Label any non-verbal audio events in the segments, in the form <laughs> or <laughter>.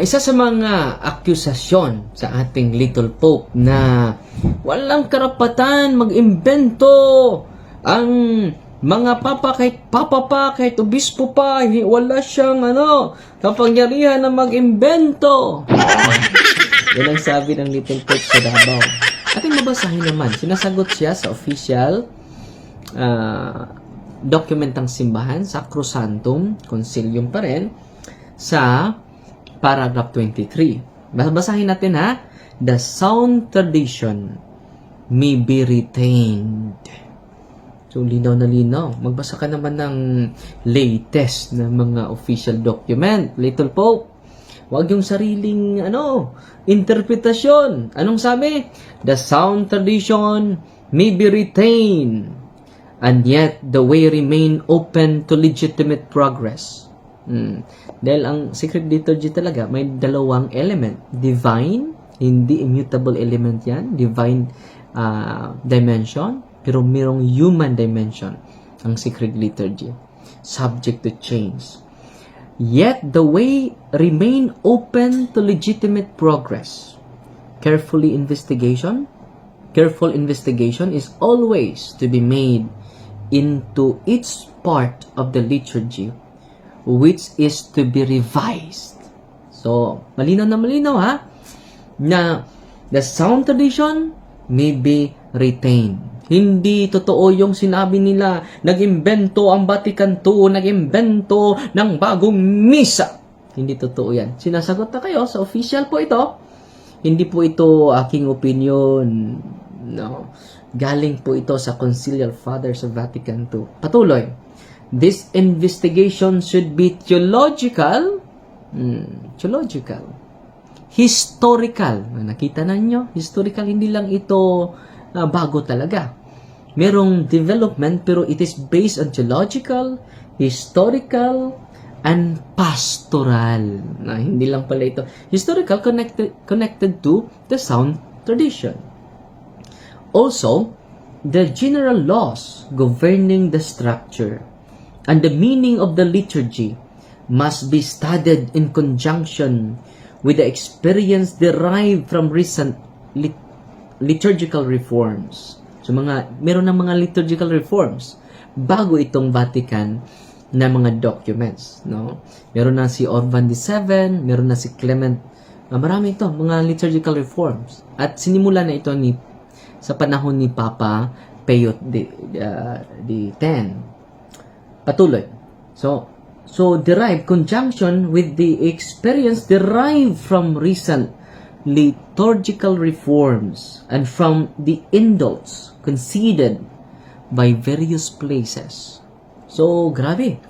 isa sa mga akusasyon sa ating Little Pope na walang karapatan mag-imbento ang mga papa kahit papa pa, kahit obispo pa, wala siyang ano, kapangyarihan na mag-imbento. <laughs> Yan ang sabi ng Little Pope sa Davao. Ating mabasahin naman, sinasagot siya sa official ah, document ng simbahan, Sacrosanctum Concilium pa rin, sa paragraph 23. Bas- Basahin natin ha. The sound tradition may be retained. So, linaw na linaw. Magbasa ka naman ng latest na mga official document. Little Pope, Huwag yung sariling, ano, interpretasyon. Anong sabi? The sound tradition may be retained, and yet the way remain open to legitimate progress. Hmm. Dahil ang secret liturgy talaga, may dalawang element. Divine, hindi immutable element yan. Divine ah, dimension, pero mayroong human dimension ang secret liturgy. Subject to change. Yet the way remain open to legitimate progress. Carefully investigation, careful investigation is always to be made into each part of the liturgy which is to be revised. So, malinaw na malinaw ha, na the sound tradition may be retained. Hindi totoo yung sinabi nila, nag-imbento ang Vatican II, nag-imbento ng bagong misa. Hindi totoo yan. Sinasagot na kayo sa official po ito. Hindi po ito aking opinion. No. Galing po ito sa Conciliar Fathers of Vatican II. Patuloy. This investigation should be theological. Hmm, theological historical. Nakita na nyo? Historical, hindi lang ito ah, bago talaga. Merong development pero it is based on theological, historical, and pastoral. Na hindi lang pala ito. Historical connected connected to the sound tradition. Also, the general laws governing the structure and the meaning of the liturgy must be studied in conjunction with the experience derived from recent lit- liturgical reforms. So mga meron ng mga liturgical reforms bago itong Vatican na mga documents, no? Meron na si Urban VII, meron na si Clement. Ah, marami ito, mga liturgical reforms. At sinimula na ito ni sa panahon ni Papa Pio ah, di 10. Patuloy. So, so derive conjunction with the experience derived from recent liturgical reforms and from the indults conceded by various places. So, grabe.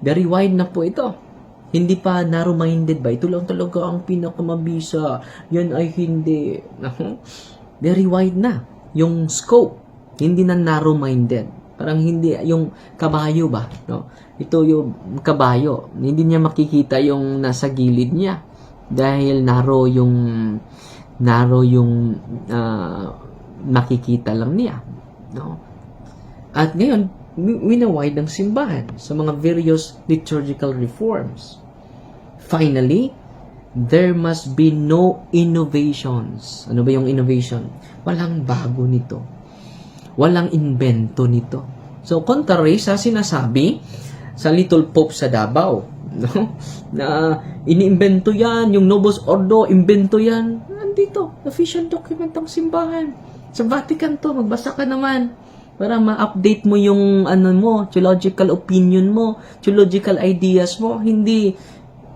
Very wide na po ito. Hindi pa narrow-minded ba? Ito lang talaga ang pinakamabisa. Yan ay hindi. <laughs> Very wide na. Yung scope. Hindi na narrow-minded. Parang hindi, yung kabayo ba? No? Ito yung kabayo. Hindi niya makikita yung nasa gilid niya. Dahil narrow yung narrow yung ah, makikita lang niya. No? At ngayon, wi- winawide ng simbahan sa mga various liturgical reforms. Finally, there must be no innovations. Ano ba yung innovation? Walang bago nito. Walang invento nito. So, contrary sa sinasabi sa Little Pope sa Davao, <laughs> no? na iniimbento yan, yung Novus Ordo, imbento yan. Nandito, official document ng simbahan. Sa Vatican to, magbasa ka naman para ma-update mo yung ano mo, theological opinion mo, theological ideas mo, hindi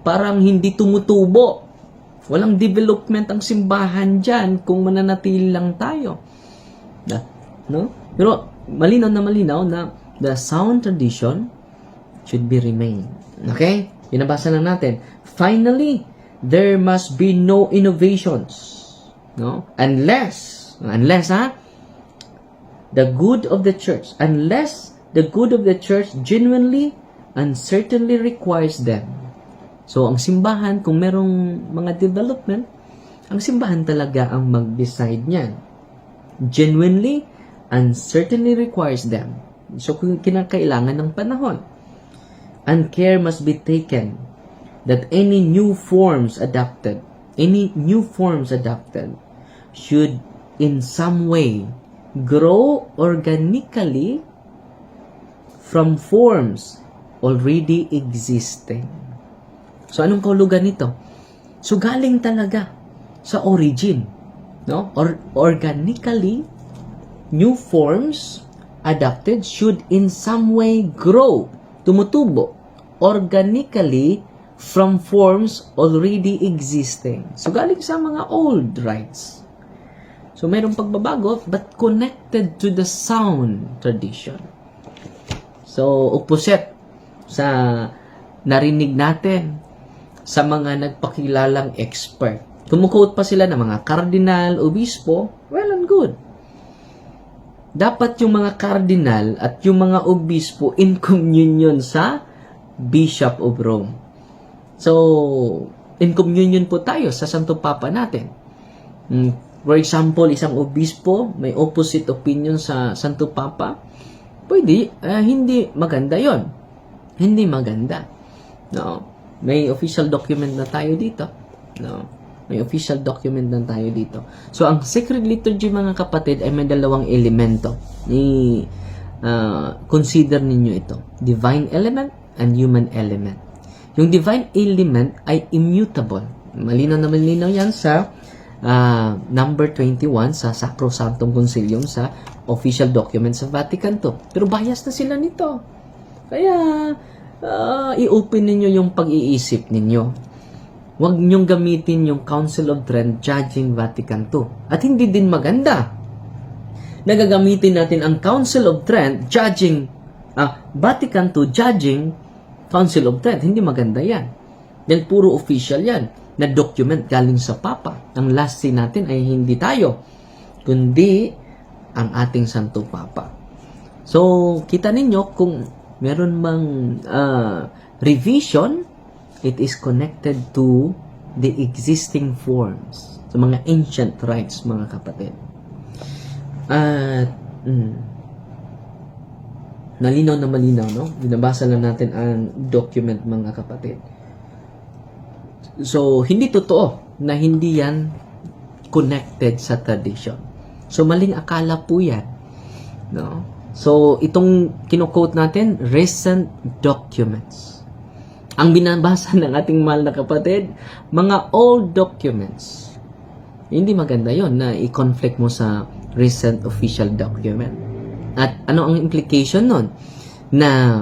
parang hindi tumutubo. Walang development ang simbahan dyan kung mananatili lang tayo. No? Pero malinaw na malinaw na the sound tradition should be remain. Okay? Binabasa lang natin. Finally, there must be no innovations. No? Unless, unless ha, the good of the church, unless the good of the church genuinely and certainly requires them. So, ang simbahan, kung merong mga development, ang simbahan talaga ang mag-decide niyan. Genuinely and certainly requires them. So, kinakailangan ng panahon. And care must be taken that any new forms adopted, any new forms adopted should in some way grow organically from forms already existing. So anong kahulugan nito? So galing talaga sa origin, no? Or organically new forms adapted should in some way grow, tumutubo organically from forms already existing. So galing sa mga old rites. So mayroong pagbabago but connected to the sound tradition. So opposite sa narinig natin sa mga nagpakilalang expert. Kumukote pa sila ng mga kardinal, obispo, well and good. Dapat yung mga kardinal at yung mga obispo in communion sa Bishop of Rome. So, in communion po tayo sa Santo Papa natin. Mm, For example, isang obispo may opposite opinion sa Santo Papa, pwede, ah, hindi maganda yon Hindi maganda. No? May official document na tayo dito. No? May official document na tayo dito. So, ang sacred liturgy, mga kapatid, ay may dalawang elemento. I, ah, consider ninyo ito. Divine element and human element. Yung divine element ay immutable. Malinaw na malinaw yan sa ah, number 21 sa Sacrosanctum Concilium sa official documents sa Vatican II. Pero bias na sila nito. Kaya, ah, i-open ninyo yung pag-iisip ninyo. Huwag niyong gamitin yung Council of Trent judging Vatican II. At hindi din maganda. Nagagamitin natin ang Council of Trent judging ah, Vatican II judging Council of Trent. Hindi maganda yan. Dahil puro official yan na document galing sa Papa. Ang last say natin ay hindi tayo, kundi ang ating Santo Papa. So, kita ninyo kung meron mang ah, revision, it is connected to the existing forms. Sa mga ancient rites, mga kapatid. At, mm, nalinaw na malinaw, no? Binabasa lang natin ang document, mga kapatid. So, hindi totoo na hindi yan connected sa tradition. So, maling akala po yan. No? So, itong kino-quote natin, recent documents. Ang binabasa ng ating mahal na kapatid, mga old documents. Hindi maganda yon na i-conflict mo sa recent official document. At ano ang implication nun? Na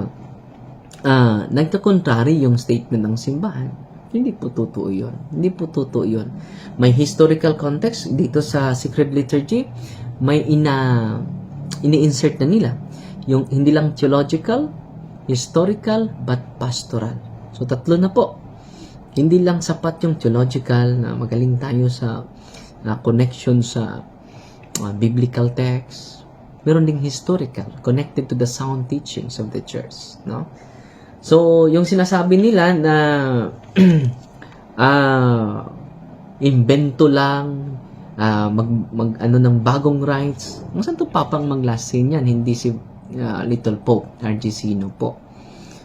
uh, nagka-contrary yung statement ng simbahan. Hindi po totoo yun. Hindi po totoo yun. May historical context dito sa Secret Liturgy. May ina ini-insert na nila. Yung hindi lang theological, historical, but pastoral. So, tatlo na po. Hindi lang sapat yung theological na magaling tayo sa na connection sa uh, biblical text. Meron ding historical, connected to the sound teachings of the church. No? So, yung sinasabi nila na <clears throat> ah invento lang, ah, mag, mag ano ng bagong rights. Ang Santo Papang maglasin yan, hindi si ah, Little Pope, Argesino po.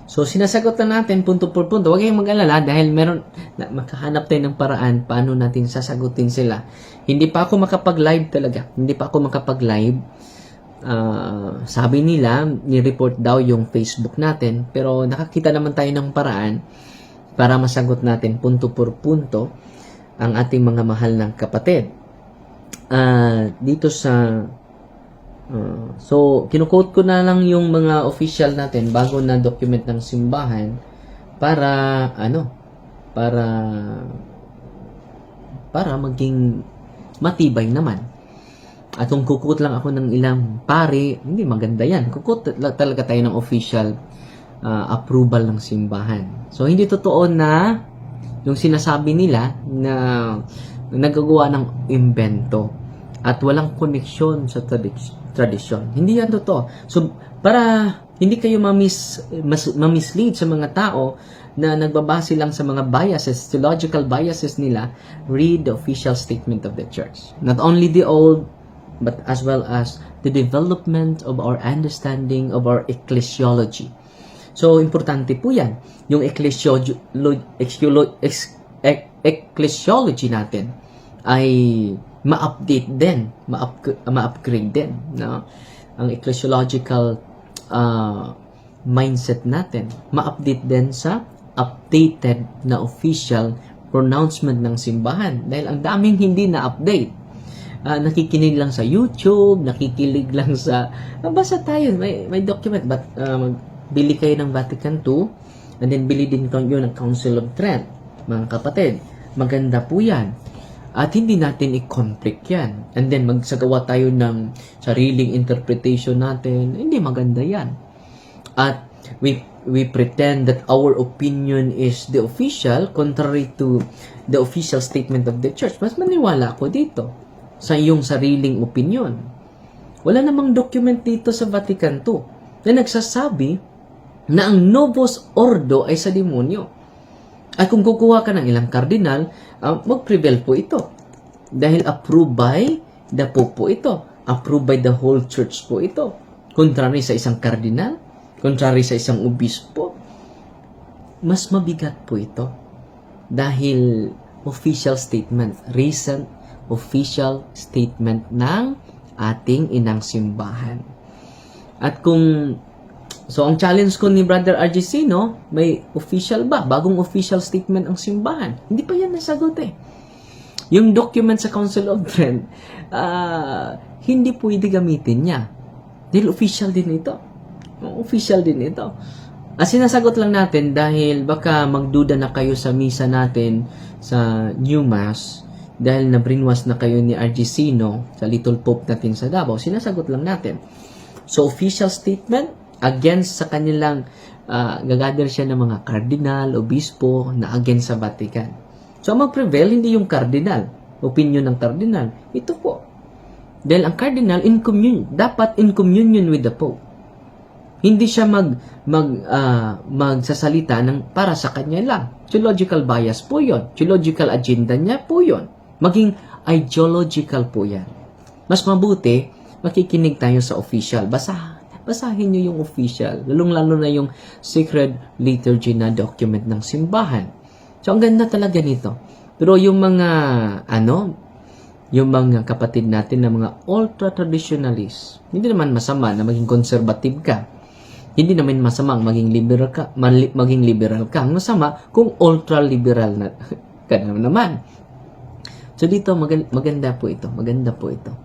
So, sinasagot na natin punto por punto. Huwag kayong mag-alala dahil meron, na, makahanap tayo ng paraan paano natin sasagutin sila. Hindi pa ako makapag-live talaga. Hindi pa ako makapag-live. Ah, sabi nila, ni-report daw yung Facebook natin. Pero nakakita naman tayo ng paraan para masagot natin punto por punto ang ating mga mahal ng kapatid. Ah, dito sa Uh, so, kinukote ko na lang yung mga official natin bago na document ng simbahan para ano para para maging matibay naman. At kung kukut lang ako ng ilang pare, hindi maganda yan. Kukut talaga tayo ng official uh, approval ng simbahan. So, hindi totoo na yung sinasabi nila na nagagawa ng invento at walang koneksyon sa tradisyon. Hindi yan totoo. So, para hindi kayo mamis, mas, mamislead sa mga tao na nagbabase lang sa mga biases, theological biases nila, read the official statement of the church. Not only the old, but as well as the development of our understanding of our ecclesiology. So, importante po yan. Yung ecclesiology, ecclesiology natin ay ma-update din, ma-up- ma-upgrade din. No? Ang ecclesiological uh, mindset natin, ma-update din sa updated na official pronouncement ng simbahan. Dahil ang daming hindi na-update. Ah, nakikinig lang sa YouTube, nakikinig lang sa... Ah, basta tayo, may, may document. But, ah, magbili kayo ng Vatican II, and then bili din kayo ng Council of Trent, mga kapatid. Maganda po yan. At hindi natin i-conflict yan. And then, magsagawa tayo ng sariling interpretation natin. Hindi maganda yan. At we we pretend that our opinion is the official contrary to the official statement of the church. Mas maniwala ako dito sa iyong sariling opinion. Wala namang document dito sa Vatican II na nagsasabi na ang Novus Ordo ay sa demonyo. At kung kukuha ka ng ilang kardinal, uh, mag-prevail po ito. Dahil approved by the Pope po ito. Approved by the whole church po ito. Contrary sa isang kardinal, contrary sa isang obispo, mas mabigat po ito. Dahil official statement, recent official statement ng ating inang simbahan. At kung So, ang challenge ko ni Brother RGC, no, may official ba? Bagong official statement ang simbahan. Hindi pa yan nasagot eh. Yung document sa Council of Trent, <laughs> ah, hindi pwede gamitin niya. Dahil official din ito. Official din ito. Ang sinasagot lang natin dahil baka magduda na kayo sa misa natin sa New Mass dahil na-brainwash na kayo ni RGC, no, sa Little Pope natin sa Davao. Sinasagot lang natin. So, official statement, against sa kanilang uh, gagather siya ng mga cardinal, obispo na against sa Vatican. So, ang mag-prevail, hindi yung cardinal, opinion ng cardinal. Ito po. Dahil ang cardinal, in communion, dapat in communion with the Pope. Hindi siya mag, mag, uh, magsasalita ng para sa kanya lang. Theological bias po yon. Theological agenda niya po yon. Maging ideological po yan. Mas mabuti, makikinig tayo sa official. Basahan basahin nyo yung official, lalong-lalo na yung sacred liturgy na document ng simbahan. So, ang ganda talaga nito. Pero yung mga, ano, yung mga kapatid natin na mga ultra-traditionalist, hindi naman masama na maging conservative ka. Hindi naman masama ang maging liberal ka, maging liberal ka. Masama kung ultra-liberal na <laughs> ka naman. So dito maganda po ito, maganda po ito.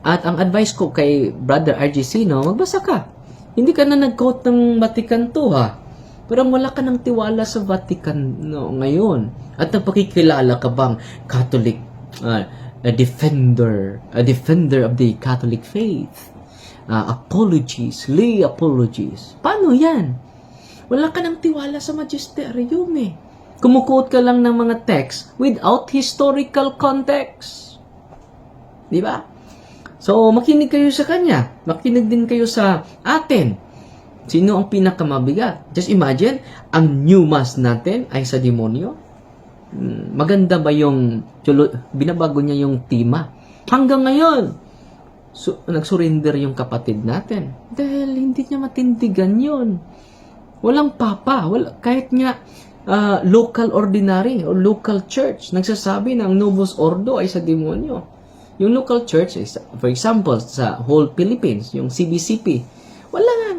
At ang advice ko kay Brother RG Sino, magbasa ka. Hindi ka na nag-quote ng Vatican II ha. Pero wala ka ng tiwala sa Vatican no, ngayon. At napakikilala ka bang Catholic, uh, a defender, a defender of the Catholic faith. Uh, apologies, lay apologies. Paano yan? Wala ka ng tiwala sa magisterium eh. Kumukuot ka lang ng mga text without historical context. Di ba? So, makinig kayo sa kanya. Makinig din kayo sa atin. Sino ang pinakamabigat? Just imagine, ang new mass natin ay sa demonyo. Hmm, maganda ba yung, binabago niya yung tema. Hanggang ngayon, so, nagsurrender yung kapatid natin. Dahil hindi niya matindigan yon Walang papa. Wala, kahit nga, uh, local ordinary or local church, nagsasabi na ang Novus Ordo ay sa demonyo. Yung local church, for example, sa whole Philippines, yung CBCP, wala nga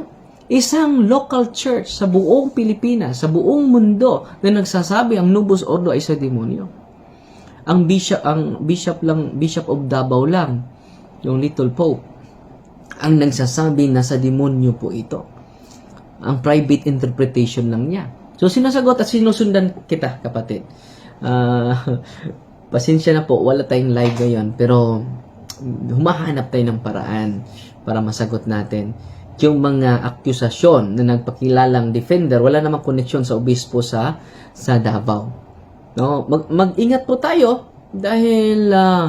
isang local church sa buong Pilipinas, sa buong mundo na nagsasabi ang Nubus Ordo ay sa demonyo. Ang bishop, ang bishop lang, Bishop of Davao lang, yung Little Pope, ang nagsasabi na sa demonyo po ito. Ang private interpretation lang niya. So, sinasagot at sinusundan kita, kapatid. Uh, <laughs> Pasensya na po, wala tayong live ngayon, pero humahanap tayo ng paraan para masagot natin yung mga akusasyon na nagpakilalang defender, wala namang koneksyon sa obispo sa sa Davao. No, mag, mag-ingat po tayo dahil uh,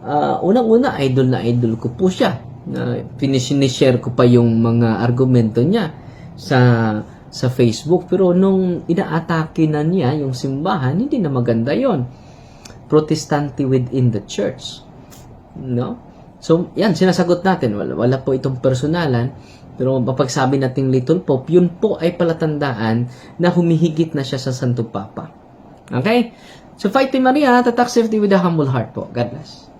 uh, unang-una idol na idol ko po siya. Na uh, finish-share ko pa yung mga argumento niya sa sa Facebook pero nung inaatake na niya yung simbahan, hindi na maganda 'yon. Protestante within the church. No? So, yan, sinasagot natin. Wala, wala po itong personalan. Pero kapag sabi nating Little Pope, yun po ay palatandaan na humihigit na siya sa Santo Papa. Okay? So, fight Maria, tatak safety with a humble heart po. God bless.